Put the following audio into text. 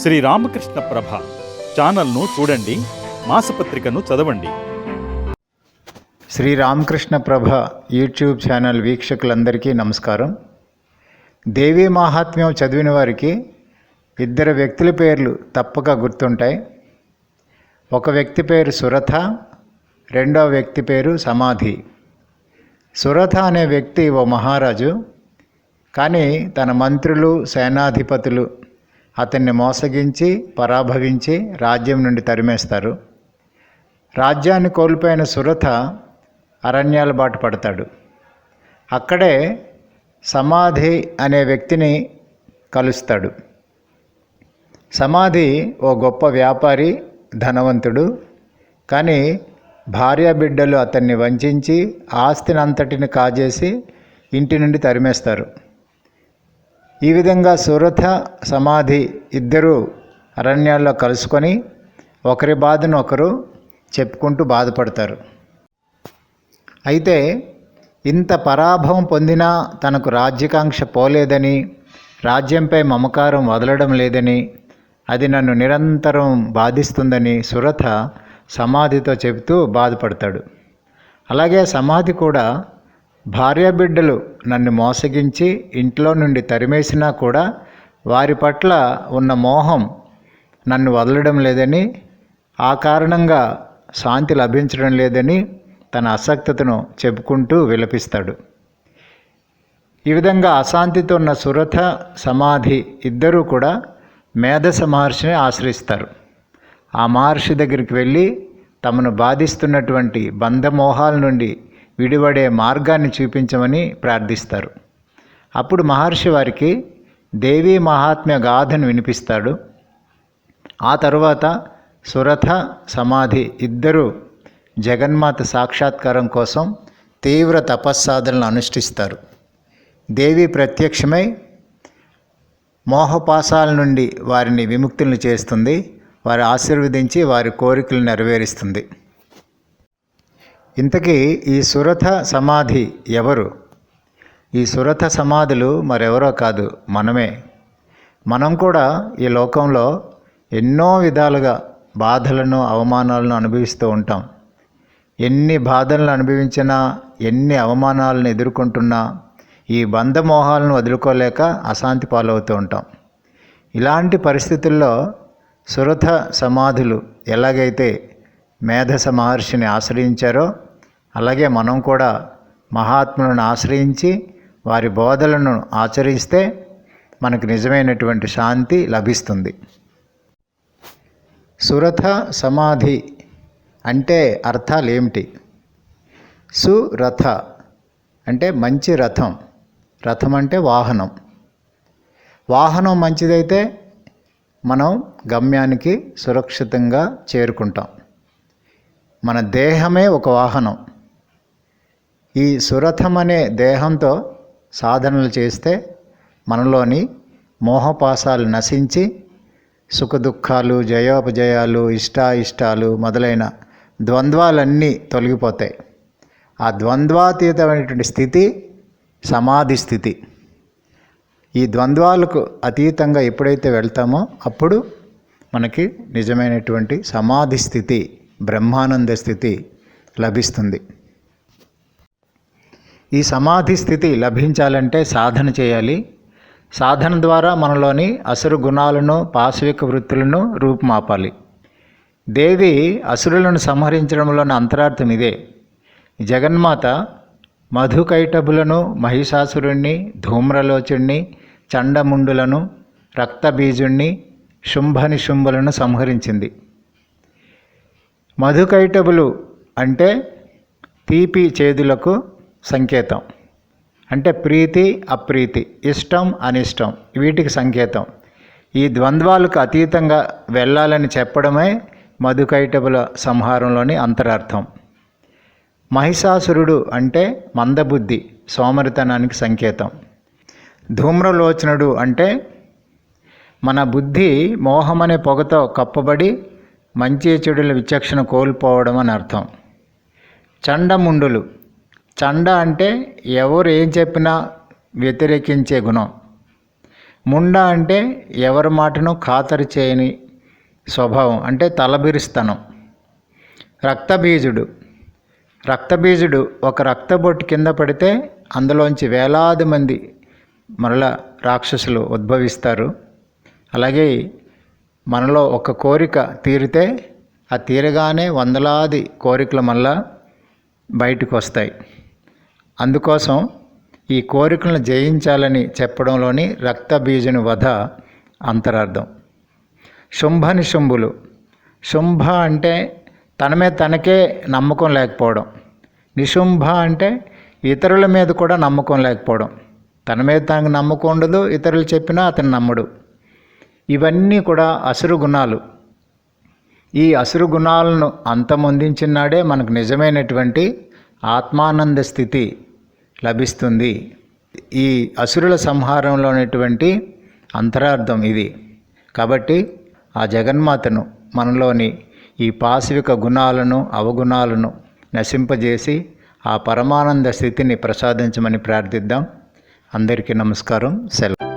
శ్రీ రామకృష్ణ ప్రభ ఛానల్ను చూడండి మాసపత్రికను చదవండి. శ్రీ రామకృష్ణ ప్రభ యూట్యూబ్ ఛానల్ వీక్షకులందరికీ నమస్కారం. దేవీ మహాత్మ్యం చదివిన వారికి ఇద్దరు వ్యక్తుల పేర్లు తప్పక గుర్తుంటాయి. ఒక వ్యక్తి పేరు సురథ రెండో వ్యక్తి పేరు సమాధి. సురథ అనే వ్యక్తి ఓ మహారాజు కానీ తన మంత్రులు సేనాధిపతులు అతన్ని మోసగించి పరాభవించి రాజ్యం నుండి తరిమేస్తారు. రాజ్యాన్ని కోల్పోయిన సురథ అరణ్యాల బాట పడతాడు. అక్కడే సమాధి అనే వ్యక్తిని కలుస్తాడు. సమాధి ఓ గొప్ప వ్యాపారి ధనవంతుడు. కానీ భార్యాబిడ్డలు అతన్ని వంచించి ఆస్తిని అంతటిని కాజేసి ఇంటి నుండి తరిమేస్తారు. ఈ విధంగా సురథ సమాధి ఇద్దరు అరణ్యాల్లో కలుసుకొని ఒకరి బాధను ఒకరు చెప్పుకుంటూ బాధపడతారు. అయితే ఇంత పరాభవం పొందినా తనకు రాజ్యాకాంక్ష పోలేదని రాజ్యంపై మమకారం వదలడం లేదని అది నన్ను నిరంతరం బాధిస్తుందని సురథ సమాధితో చెబుతూ బాధపడతాడు. అలాగే సమాధి కూడా భార్యాబిడ్డలు నన్ను మోసగించి ఇంట్లో నుండి తరిమేసినా కూడా వారి పట్ల ఉన్న మోహం నన్ను వదలడం లేదని ఆ కారణంగా శాంతి లభించడం లేదని తన అసక్తతను చెప్పుకుంటూ విలపిస్తాడు. ఈ విధంగా అశాంతితో ఉన్న సురథ సమాధి ఇద్దరూ కూడా మేధస మహర్షిని ఆశ్రయిస్తారు. ఆ మహర్షి దగ్గరికి వెళ్ళి తమను బాధిస్తున్నటువంటి బంధమోహాల నుండి విడిపడే మార్గాన్ని చూపించమని ప్రార్థిస్తారు. అప్పుడు మహర్షి వారికి దేవీ మహాత్మ్య గాథను వినిపిస్తాడు. ఆ తరువాత సురథ సమాధి ఇద్దరూ జగన్మాత సాక్షాత్కారం కోసం తీవ్ర తపస్సాధనలు అనుష్ఠిస్తారు. దేవి ప్రత్యక్షమై మోహపాసాల నుండి వారిని విముక్తులను చేస్తుంది. వారి ఆశీర్వదించి వారి కోరికలు నెరవేరుస్తుంది. ఇంతకీ ఈ సురథ సమాధి ఎవరు? ఈ సురథ సమాధులు మరెవరో కాదు మనమే. మనం కూడా ఈ లోకంలో ఎన్నో విధాలుగా బాధలను అవమానాలను అనుభవిస్తూ ఉంటాం. ఎన్ని బాధలను అనుభవించినా ఎన్ని అవమానాలను ఎదుర్కొంటున్నా ఈ బంధమోహాలను వదులుకోలేక అశాంతి పాలవుతూ ఉంటాం. ఇలాంటి పరిస్థితుల్లో సురథ సమాధులు ఎలాగైతే మేధస మహర్షిని ఆశ్రయించారో అలాగే మనం కూడా మహాత్ములను ఆశ్రయించి వారి బోధలను ఆచరిస్తే మనకు నిజమైనటువంటి శాంతి లభిస్తుంది. సురథ సమాధి అంటే అర్థాలు ఏమిటి? సురథ అంటే మంచి రథం. రథం అంటే వాహనం. వాహనం మంచిదైతే మనం గమ్యానికి సురక్షితంగా చేరుకుంటాం. మన దేహమే ఒక వాహనం. ఈ సురథం అనే దేహంతో సాధనలు చేస్తే మనలోని మోహపాసాలు నశించి సుఖదుఖాలు జయోపజయాలు ఇష్టాయిష్టాలు మొదలైన ద్వంద్వాలన్నీ తొలగిపోతాయి. ఆ ద్వంద్వాతీతమైనటువంటి స్థితి సమాధి స్థితి. ఈ ద్వంద్వాలకు అతీతంగా ఎప్పుడైతే వెళ్తామో అప్పుడు మనకి నిజమైనటువంటి సమాధి స్థితి. బ్రహ్మానంద స్థితి లభిస్తుంది. ఈ సమాధి స్థితి లభించాలంటే సాధన చేయాలి. సాధన ద్వారా మనలోని అసురు గుణాలను పాశవిక వృత్తులను రూపుమాపాలి. దేవి అసురులను సంహరించడంలోని అంతరార్థం ఇదే. జగన్మాత మధుకైటబులను మహిషాసురుణ్ణి ధూమ్రలోచుణ్ణి చండముండులను రక్తబీజుణ్ణి శుంభనిశుంభులను సంహరించింది. మధుకైటబులు అంటే తీపి చేదులకు సంకేతం. అంటే ప్రీతి అప్రీతి ఇష్టం అనిష్టం వీటికి సంకేతం. ఈ ద్వంద్వాలకు అతీతంగా వెళ్ళాలని చెప్పడమే మధుకైటబుల సంహారంలోని అంతరార్థం. మహిషాసురుడు అంటే మందబుద్ధి సోమరితనానికి సంకేతం. ధూమ్రలోచనుడు అంటే మన బుద్ధి మోహమనే పొగతో కప్పబడి మంచి చెడుల విచక్షణ కోల్పోవడం అని అర్థం. చండముండులు. చండ అంటే ఎవరు ఏం చెప్పినా వ్యతిరేకించే గుణం. ముండ అంటే ఎవరి మాటను ఖాతరు చేయని స్వభావం అంటే తలబిరుస్తనం. రక్తబీజుడు. రక్తబీజుడు ఒక రక్తబొట్టు కింద పడితే అందులోంచి వేలాది మంది మరల రాక్షసులు ఉద్భవిస్తారు. అలాగే మనలో ఒక కోరిక తీరితే ఆ తీరగానే వందలాది కోరికలు మళ్ళా బయటకు వస్తాయి. అందుకోసం ఈ కోరికలను జయించాలని చెప్పడంలోని రక్తబీజుని వధ అంతరార్థం. శుంభ నిశుంభులు శుంభ అంటే తన మీద తనకే నమ్మకం లేకపోవడం. నిశుంభ అంటే ఇతరుల మీద కూడా నమ్మకం లేకపోవడం. తన మీద తనకు నమ్మకం ఉండదు ఇతరులు చెప్పినా అతను నమ్మడు. ఇవన్నీ కూడా అసురు గుణాలు. ఈ అసురు గుణాలను అంతమొందించినాడే మనకు నిజమైనటువంటి ఆత్మానంద స్థితి లభిస్తుంది. ఈ అసురుల సంహారంలో ఉన్నటువంటి అంతరార్థం ఇది. కాబట్టి ఆ జగన్మాతను మనలోని ఈ పాశవిక గుణాలను అవగుణాలను నశింపజేసి ఆ పరమానంద స్థితిని ప్రసాదించమని ప్రార్థిద్దాం. అందరికీ నమస్కారం సెలవు.